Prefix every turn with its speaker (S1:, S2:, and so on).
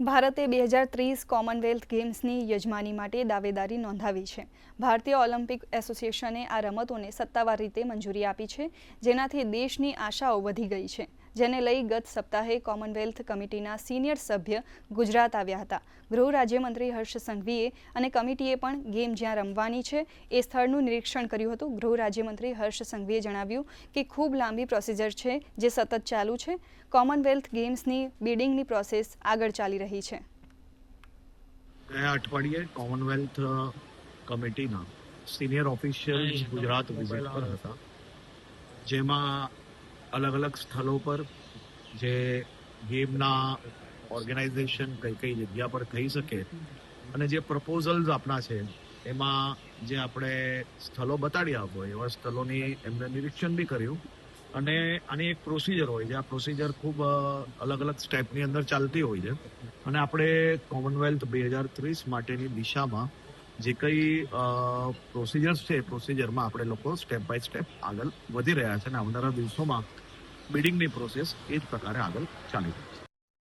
S1: ભારતે બે હજાર ત્રીસ કોમનવેલ્થ ગેમ્સની યજમાની માટે દાવેદારી નોંધાવી છે. ભારતીય ઓલિમ્પિક એસોસિએશને આ રમતોને સત્તાવાર રીતે મંજૂરી આપી છે, જેનાથી દેશની આશાઓ વધી ગઈ છે. જેને લઈ ગત સપ્તાહે કોમનવેલ્થ કમિટીના સિનિયર સભ્ય ગુજરાત આવ્યા હતા. ગૃહ રાજ્યમંત્રી હર્ષ સંઘવીએ અને કમિટીએ પણ ગેમ જ્યાં રમવાની છે એ સ્થળનું નિરીક્ષણ કર્યું હતું. ગૃહ રાજ્યમંત્રી હર્ષ સંઘવીએ જણાવ્યું કે ખૂબ લાંબી પ્રોસિજર છે જે સતત ચાલુ છે. કોમનવેલ્થ ગેમ્સની બિડિંગની પ્રોસેસ આગળ ચાલી રહી છે.
S2: ગયા અઠવાડિયે કોમનવેલ્થ કમિટીના સિનિયર ઓફિશિયલ ગુજરાત વિઝિટ પર હતા. જેમાં અલગ અલગ સ્થળો પર જે ગેમના ઓર્ગેનાઇઝેશન કઈ કઈ જગ્યા પર થઈ શકે અને જે પ્રપોઝલ્સ આપણા છે, એમાં જે આપણે સ્થળો બતાડ્યા હોય, એવા સ્થળોની એમને નિરીક્ષણ બી કર્યું. અને આની એક પ્રોસિજર હોય છે. આ પ્રોસિજર ખૂબ અલગ અલગ સ્ટેપની અંદર ચાલતી હોય છે. અને આપણે કોમનવેલ્થ બે હજાર ત્રીસ માટેની દિશામાં જે કઈ પ્રોસિજર્સ છે પ્રોસિજરમાં આપણે લોકો સ્ટેપ બાય સ્ટેપ આગળ વધી રહ્યા છે અને આવનારા દિવસોમાં બિડિંગની પ્રોસેસ એ જ પ્રકારે આગળ ચાલી રહી છે.